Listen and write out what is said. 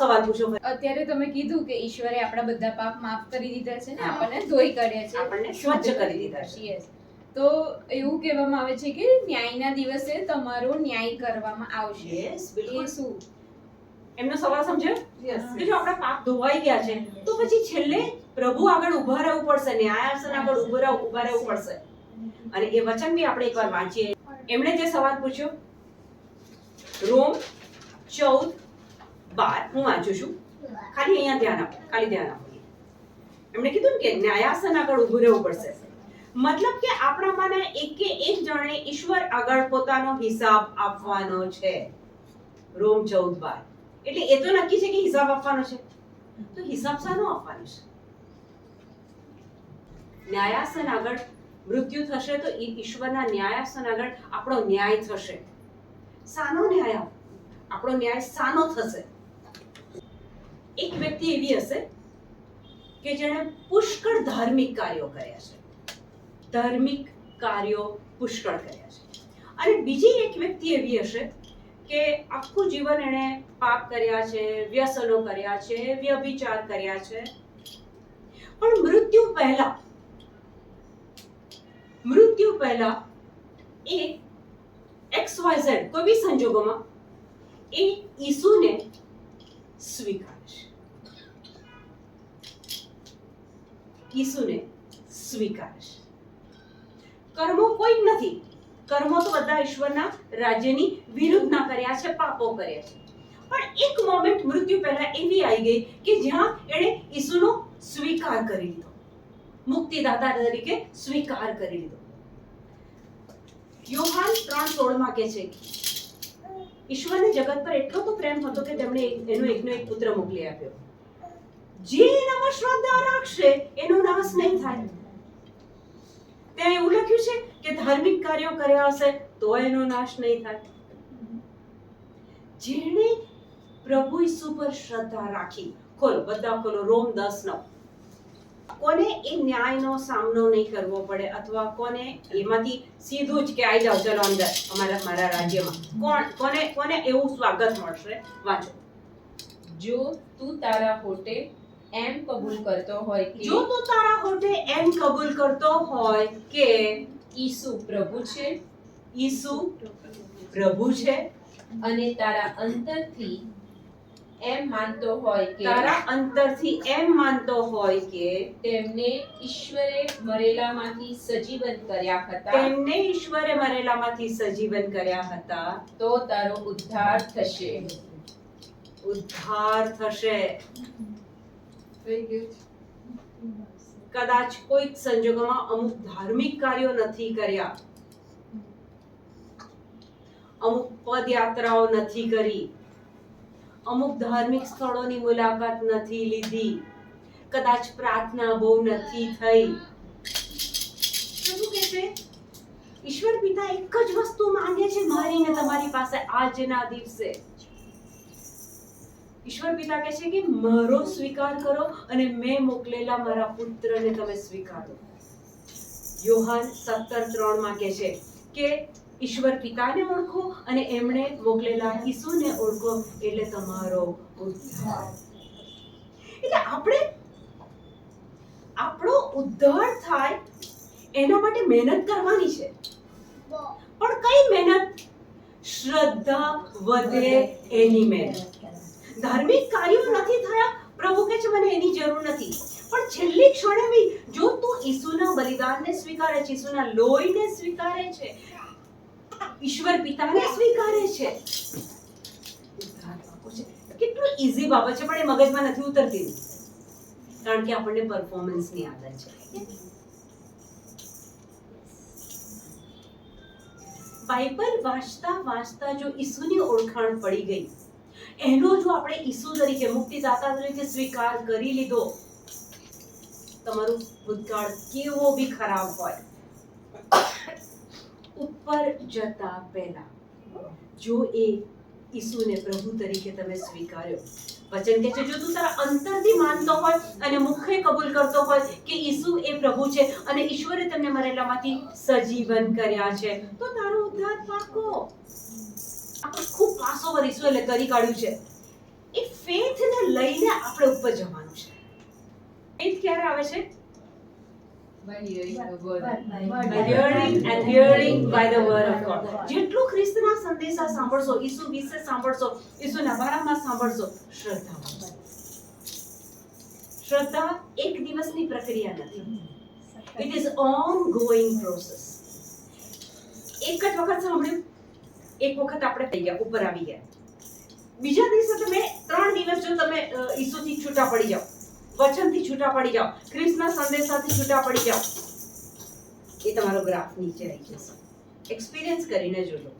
સવાલ પૂછો. અત્યારે તમે કીધું કે ઈશ્વરે આપણા બધા પાપ માફ કરી દીધા છે ને આપણને ધોઈ કાઢ્યા છે. આપણને સ્વચ્છ કરી દીધા છે. તો એવું કહેવામાં આવે છે કે ન્યાયના દિવસે તમારો ન્યાય કરવામાં આવશે. યસ બિલકુલ. શું? એમનો સવાલ સમજ્યો? કે જો આપણા પાપ ધોવાઈ ગયા છે તો પછી છેલ્લે પ્રભુ આગળ ઊભા રહેવું પડશે ન્યાયાસન આગળ ઊભું રહેવું ઊભા રહેવું પડશે. અને એ વચન બી આપણે એકવાર વાંચીએ. એમણે જે સવાલ પૂછ્યો? રોમ ચૌદ બાર, હું વાંચું છું. ખાલી અહીંયા ધ્યાન આપો, ખાલી ધ્યાન આપો. એમણે કીધું કે ન્યાયાસન આગળ ઊભું રહેવું પડશે. મતલબ કે આપણામાંના એકે એક જણે ઈશ્વર આગળ પોતાનો હિસાબ આપવાનો છે. રોમ ચૌદ બાર. એટલે એ તો નક્કી છે કે હિસાબ આપવાનો છે. તો હિસાબ શાનો આપવાનો છે? ન્યાયાસન આગળ મૃત્યુ થશે તો ઈશ્વરના ન્યાયાસન આગળ આપણો ન્યાય થશે. સાનો ન્યાય આપ- આપણો ન્યાય સાનો થશે. એક વ્યક્તિ એવી હશે કે જેણે પુષ્કળ ધાર્મિક કાર્યો કર્યા છે. ધાર્મિક કાર્યો પુષ્કળ કર્યા છે. અને બીજી એક વ્યક્તિ એવી હશે કે આખું જીવન એણે પાપ કર્યા છે, વ્યસનો કર્યા છે, વ્યભિચાર કર્યા છે. પણ મૃત્યુ પહેલા મૃત્યુ પહેલા એ એક્સ વાય ઝેડ કોઈ બી સંજોગોમાં એ ઈસુને સ્વીકારે છે ઈસુને સ્વીકારે કર્મો કોઈ નથી. કર્મો તો બધા ઈશ્વરના રાજ્યની વિરુદ્ધ ના કર્યા છે, પાપો કર્યા છે. પણ એક મોમેન્ટ મૃત્યુ પહેલા એવી આવી ગઈ કે જ્યાં એણે ઈસુનો સ્વીકાર કરી લીધો. મુક્તિદાતા તરીકે સ્વીકાર કરી લીધો. યોહાન ત્રણ સોળમાં કહે છે, ઈશ્વરને જગત પર એટલો તો પ્રેમ હતો કે તેમણે એનો એકનો એક પુત્ર મોકલી આપ્યો. જે એનામાં શ્રદ્ધા રાખશે, એનો નાશ નહીં થાય. ત્યાં એવું લખ્યું છે કે ધાર્મિક કાર્યો કર્યા હશે, તો એનો નાશ નહીં થાય. જેણે પ્રભુ ઈસુ પર શ્રદ્ધા રાખી. ખોલો, બધા ખોલો, રોમ દસ નવ. કોને એ ન્યાયનો સામનો નહીં કરવો પડે અથવા કોને એમાંથી સીધું જ કે આવી જાઓ, ચલો અંદર, અમારા, મારા રાજ્યમાં. કોણ, કોને કોને એવું સ્વાગત મળશે? વાંચો. જો તું તારા હોટે એમ કબૂલ કરતો હોય કે જો તું તારા હોઠે એમ કબૂલ કરતો હોય કે ઈસુ પ્રભુ છે. ઈસુ પ્રભુ છે. અને તારા અંતરથી એમ માનતો હોય કે તારા અંતરથી એમ માનતો હોય કે તેમને ઈશ્વરે મરેલામાંથી સજીવન કર્યા હતા. તેમને ઈશ્વરે મરેલામાંથી સજીવન કર્યા હતા. તો તારો ઉદ્ધાર થશે. ઉદ્ધાર થશે. કદાચ કોઈક સંજોગોમાં અમુક ધાર્મિક કાર્યો નથી કર્યા. અમુક પદયાત્રાઓ નથી કરી. અમુક ધાર્મિક સ્થળોની મુલાકાત નથી લીધી. કદાચ પ્રાર્થના બહુ નથી થઈ. પ્રભુ કહે છે ઈશ્વર પિતા એક જ વસ્તુ માંગે છે મારી ને તમારી પાસે આજના દિવસે. ઈશ્વર પિતા કહે છે કે મારો સ્વીકાર કરો અને મેં મોકલેલા મારા પુત્રને તમે સ્વીકારો. યોહાન સત્તર ત્રણમાં કહે છે કે ઈશ્વર પિતાને ઓળખો અને એમણે મોકલેલા ઈસુને ઓળખો એટલે તમારો એટલે આપણે, આપણો ઉદ્ધાર થાય એના માટે મહેનત કરવાની છે. પણ કઈ મહેનત? શ્રદ્ધા વધે એની મહેનત. ધાર્મિક કાર્યો નથી થયા, પ્રભુ કે છે, મને એની જરૂર નથી. પણ છેલ્લી ક્ષણે બી જો તું ઈસુના બલિદાનને સ્વીકારે છે, ઈસુના લોહીને સ્વીકારે છે, ઈશ્વર પિતાને સ્વીકારે છે. કેટલું ઈઝી બાબત છે, પણ એ મગજમાં નથી ઉતરતી. કારણ કે આપણને પરફોર્મન્સની આદત છે. બાઇબલ વાંચતા વાંચતા જો ઈસુની ઓળખાણ પડી ગઈ એનો જો આપણે ઈસુ તરીકે મુક્તિદાતા તરીકે સ્વીકાર કરી લીધો, તમારું ભૂતકાળ કેવો બી ખરાબ હોય. ઉપર જતા પહેલા, જો એ ઈસુને પ્રભુ તરીકે તમે સ્વીકાર્યો. વચન કહે છે, જો તું તારા અંતરથી માનતો હોય અને મુખે કબૂલ કરતો હોય કે ઈસુ એ પ્રભુ છે અને ઈશ્વરે તમને મરેલામાંથી સજીવન કર્યા છે, તો તારો ઉદ્ધાર પાકો. આપણે ખૂબ પાસો વરીશું એટલે કરી કાઢ્યું છે. એ ફેથ લઈને આપણે ઉપર જવાનું છે. ફેથ ક્યારે આવે છે. જેટલું ખ્રિસ્તના સંદેશા સાંભળશો ઈસુ વિશે સાંભળશો ઈસુના બારામાં સાંભળશો શ્રદ્ધા શ્રદ્ધા એક દિવસની પ્રક્રિયા નથી. It is ongoing process એક જ વખત સાંભળ્યું? એક વખત આપણે થઈ ગયા, ઉપર આવી ગયા. બીજા દિવસે તમે ત્રણ દિવસ જો તમે ઈસુથી છૂટા પડી જાઓ, વચનથી છૂટા પડી જાઓ ખ્રિસ્તના સંદેશાથી છૂટા પડી જાઓ, એ તમારો ગ્રાફ નીચે આવી જશે. એક્સપિરિયન્સ કરીને જોજો.